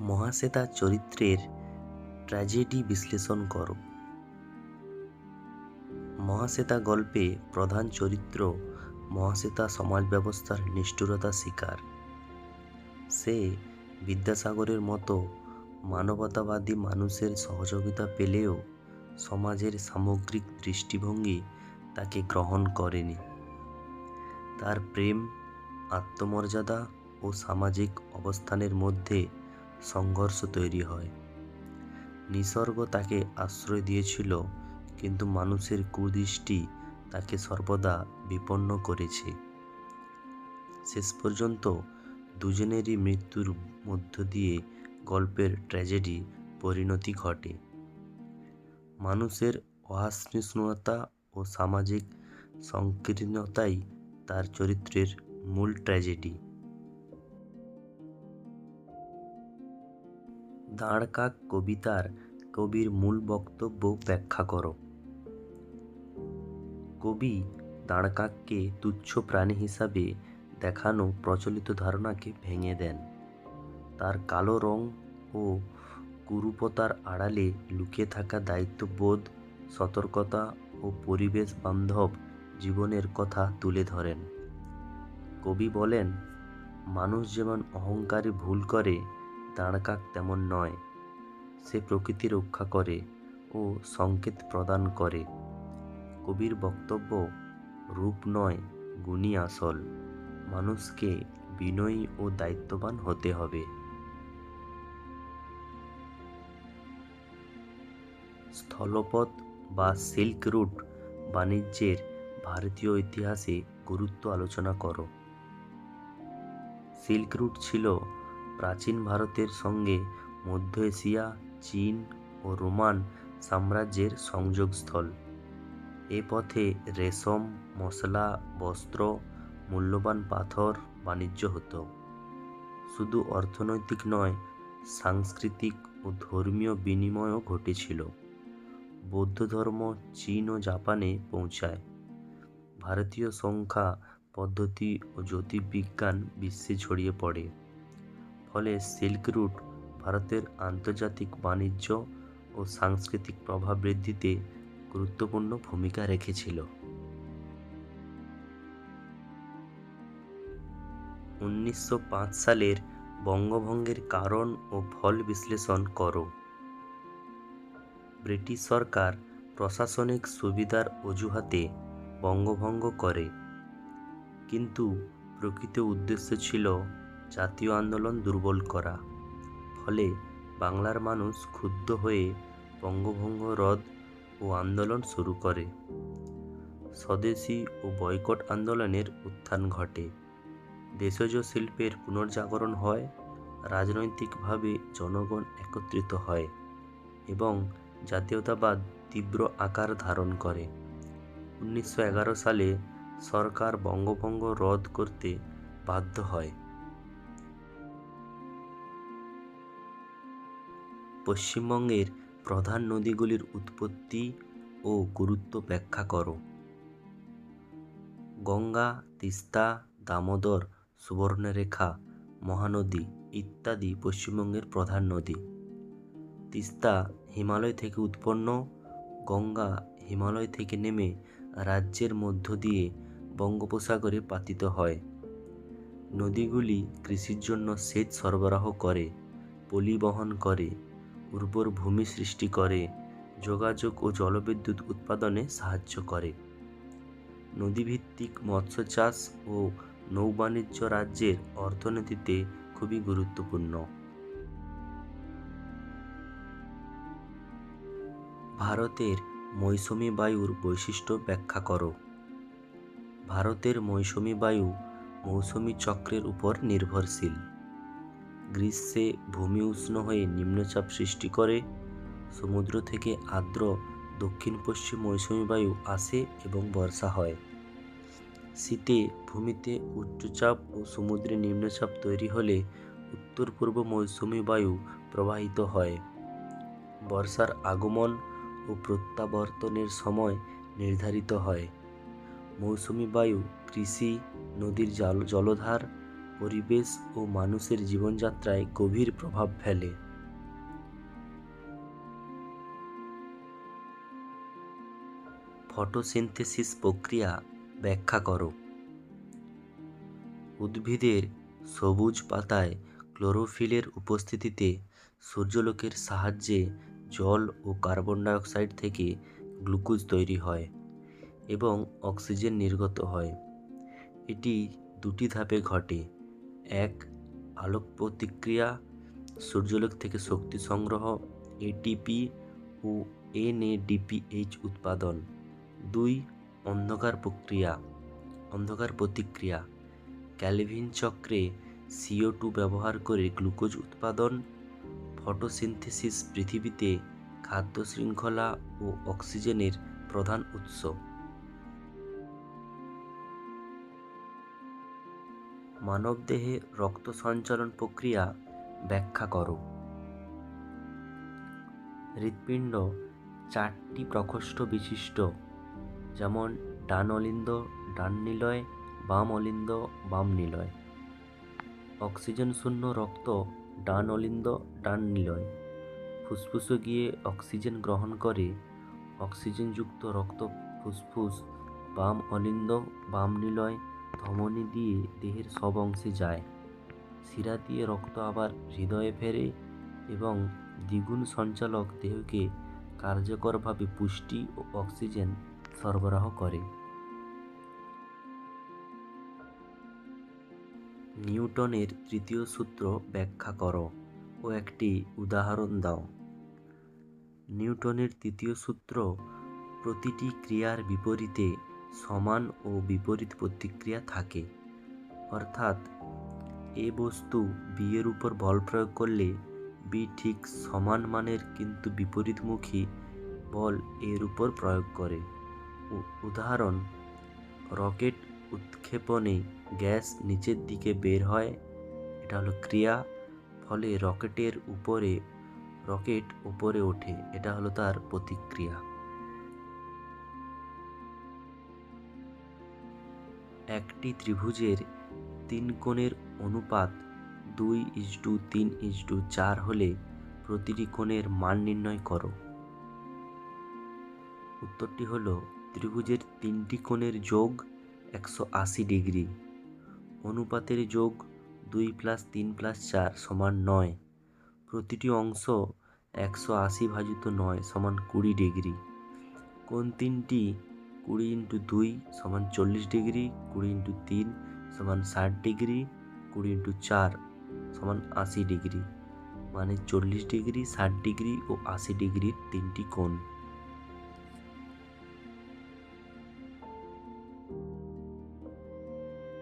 মহাশ্বেতা চরিত্রের ট্র্যাজেডি বিশ্লেষণ করো। মহাশ্বেতা গল্পে প্রধান চরিত্র মহাশ্বেতা সমাজ ব্যবস্থার নিষ্ঠুরতা শিকার। সে বিদ্যাসাগরের মতো মানবতাবাদী মানুষের সহযোগিতা পেলেও সমাজের সামগ্রিক দৃষ্টিভঙ্গি তাকে গ্রহণ করেনি। তার প্রেম, আত্মমর্যাদা ও সামাজিক অবস্থানের মধ্যে সংঘর্ষ তৈরি হয়। নিসর্গ তাকে আশ্রয় দিয়েছিল, কিন্তু মানুষের কুদৃষ্টি তাকে সর্বদা বিপন্ন করেছে। শেষ পর্যন্ত দুজনেরই মৃত্যুর মধ্য দিয়ে গল্পের ট্র্যাজেডি পরিণতি ঘটে। মানুষের অসহিষ্ণুতা ও সামাজিক সংকীর্ণতাই তার চরিত্রের মূল ট্র্যাজেডি। দাঁড়কাক কবিতার কবির মূল বক্তব্য ব্যাখ্যা করো। কবি দাঁড়কাককে তুচ্ছ প্রাণী হিসাবে দেখানো প্রচলিত ধারণাকে ভেঙে দেন। তার কালো রং ও কুরূপতার আড়ালে লুকিয়ে থাকা দায়িত্ববোধ, সতর্কতা ও পরিবেশ বান্ধব জীবনের কথা তুলে ধরেন। কবি বলেন, মানুষ যেমন অহংকারে ভুল করে দাঁড়কাক তেমন নয়। সে প্রকৃতি রক্ষা করে ও সংকেত প্রদান করে। কবির বক্তব্য রূপ নয় গুণী আসল। মানুষকে বিনয়ী ও দায়িত্ববান হতে হবে। স্থলপথ বা সিল্ক রুট বাণিজ্যের ভারতীয় ইতিহাসে গুরুত্ব আলোচনা করো। সিল্ক রুট ছিল প্রাচীন ভারতের সঙ্গে মধ্য এশিয়া, চীন ও রোমান সাম্রাজ্যের সংযোগস্থল। এ পথে রেশম, মশলা, বস্ত্র, মূল্যবান পাথর বাণিজ্য হতো। শুধু অর্থনৈতিক নয়, সাংস্কৃতিক ও ধর্মীয় বিনিময়ও ঘটেছিল। বৌদ্ধ ধর্ম চীন ও জাপানে পৌঁছায়। ভারতীয় সংখ্যা, পদ্ধতি ও জ্যোতির্বিজ্ঞান বিশ্বে ছড়িয়ে পড়ে। ফলে সিল্ক রুট ভারতের আন্তর্জাতিক বাণিজ্য ও সাংস্কৃতিক প্রভাব বৃদ্ধিতে গুরুত্বপূর্ণ ভূমিকা রেখেছিল। উনিশশো পাঁচ সালের বঙ্গভঙ্গের কারণ ও ফল বিশ্লেষণ করো। ব্রিটিশ সরকার প্রশাসনিক সুবিধার অজুহাতে বঙ্গভঙ্গ করে। কিন্তু প্রকৃত উদ্দেশ্য ছিল জাতীয় আন্দোলন দুর্বল করা। ফলে বাংলার মানুষ ক্ষুব্ধ হয়ে বঙ্গভঙ্গ রদ ও আন্দোলন শুরু করে। স্বদেশী ও বয়কট আন্দোলনের উত্থান ঘটে। দেশজ শিল্পের পুনর্জাগরণ হয়, রাজনৈতিকভাবে জনগণ একত্রিত হয় এবং জাতীয়তাবাদ তীব্র আকার ধারণ করে। উনিশশো এগারো সালে সরকার বঙ্গভঙ্গ রদ করতে বাধ্য হয়। পশ্চিমবঙ্গের প্রধান নদীগুলির উৎপত্তি ও গুরুত্ব ব্যাখ্যা করো। গঙ্গা, তিস্তা, দামোদর, সুবর্ণরেখা, মহানদী ইত্যাদি পশ্চিমবঙ্গের প্রধান নদী। তিস্তা হিমালয় থেকে উৎপন্ন, গঙ্গা হিমালয় থেকে নেমে রাজ্যের মধ্য দিয়ে বঙ্গোপসাগরে পাতিত হয়। নদীগুলি কৃষির জন্য সেচ সরবরাহ করে পলি বহন করে উর্বর ভূমি সৃষ্টি করে, যোগাযোগ ও জলবিদ্যুৎ উৎপাদনে সাহায্য করে। নদীভিত্তিক মৎস্য চাষ ও নৌবাণিজ্য রাজ্যের অর্থনীতিতে খুবই গুরুত্বপূর্ণ। ভারতের মৌসুমি বায়ুর বৈশিষ্ট্য ব্যাখ্যা করো। ভারতের মৌসুমি বায়ু মৌসুমি চক্রের উপর নির্ভরশীল। গ্রীষ্মে ভূমি উষ্ণ হয়ে নিম্নচাপ সৃষ্টি করে, সমুদ্র থেকে আর্দ্র দক্ষিণ পশ্চিম মৌসুমি বায়ু আসে এবং বর্ষা হয়। শীতে ভূমিতে উচ্চচাপ ও সমুদ্রে নিম্নচাপ তৈরি হলে উত্তর পূর্ব মৌসুমি বায়ু প্রবাহিত হয়। বর্ষার আগমন ও প্রত্যাবর্তনের সময় নির্ধারিত হয়। মৌসুমি বায়ু কৃষি, নদীর জল, জলধার পরিবেশ ও মানুষের জীবনযাত্রায় গভীর প্রভাব ফেলে। ফটোসিনথেসিস প্রক্রিয়া ব্যাখ্যা করো। উদ্ভিদের সবুজ পাতায় ক্লোরোফিলের উপস্থিতিতে সূর্যলোকের সাহায্যে জল ও কার্বন ডাইঅক্সাইড থেকে গ্লুকোজ তৈরি হয় এবং অক্সিজেন নির্গত হয়। এটি দুটি ধাপে ঘটে। এক আলোক প্রতিক্রিয়া সূর্যালোক থেকে শক্তি সংগ্রহ এটিপি ও এনএডিপিএইচ উৎপাদন। দুই, অন্ধকার প্রক্রিয়া, অন্ধকার প্রতিক্রিয়া। ক্যালভিন চক্রে সিও টু ব্যবহার করে গ্লুকোজ উৎপাদন, ফটোসিনথেসিস পৃথিবীতে খাদ্য শৃঙ্খলা ও অক্সিজেনের প্রধান উৎস। মানবদেহে রক্ত সঞ্চালন প্রক্রিয়া ব্যাখ্যা করো। হৃৎপিণ্ড চারটি প্রকোষ্ঠ বিশিষ্ট, যেমন ডান অলিন্দ ডান নিলয় বাম অলিন্দ বাম নিলয় অক্সিজেন শূন্য রক্ত ডান অলিন্দ ডান নিলয় ফুসফুসে গিয়ে অক্সিজেন গ্রহণ করে, অক্সিজেনযুক্ত রক্ত ফুসফুস বাম অলিন্দ বাম নিলয় ধমনী দিয়ে দেহের সব অংশে যায়। শিরা দিয়ে রক্ত আবার হৃদয়ে ফেরে এবং দ্বিগুণ সঞ্চালক দেহকে কার্যকরভাবে পুষ্টি ও অক্সিজেন সরবরাহ করে। নিউটনের তৃতীয় সূত্র ব্যাখ্যা করো ও একটি উদাহরণ দাও। নিউটনের তৃতীয় সূত্র প্রতিটি ক্রিয়ার বিপরীতে সমান ও বিপরীত প্রতিক্রিয়া থাকে। অর্থাৎ, এ বস্তু বি এর উপর বল প্রয়োগ করলে বি ঠিক সমান মানের কিন্তু বিপরীতমুখী বল এর উপর প্রয়োগ করে। উদাহরণ, রকেট উৎক্ষেপণে গ্যাস নিচের দিকে বের হয়, এটা হলো ক্রিয়া, ফলে রকেটের উপরে, রকেট উপরে ওঠে, এটা হলো তার প্রতিক্রিয়া। একটি ত্রিভুজের তিন কোণের অনুপাত দুই ইস টু তিন ইস টু চার হলে প্রতিটি কোণের মান নির্ণয় করো। উত্তরটি হল ত্রিভুজের তিনটি কোণের যোগ একশো আশি ডিগ্রি। অনুপাতের যোগ দুই প্লাস তিন প্লাস চার সমান নয়। প্রতিটি অংশ একশো আশি ভাজিত নয় সমান কুড়ি ডিগ্রি। কোন তিনটি কুড়ি ইন্টু দুই সমান চল্লিশ ডিগ্রি, কুড়ি ইন্টু তিন সমান ষাট ডিগ্রি, কুড়ি ইন্টু চার সমান আশি ডিগ্রি। মানে চল্লিশ ডিগ্রি, ষাট ডিগ্রি ও আশি ডিগ্রির তিনটি কোণ।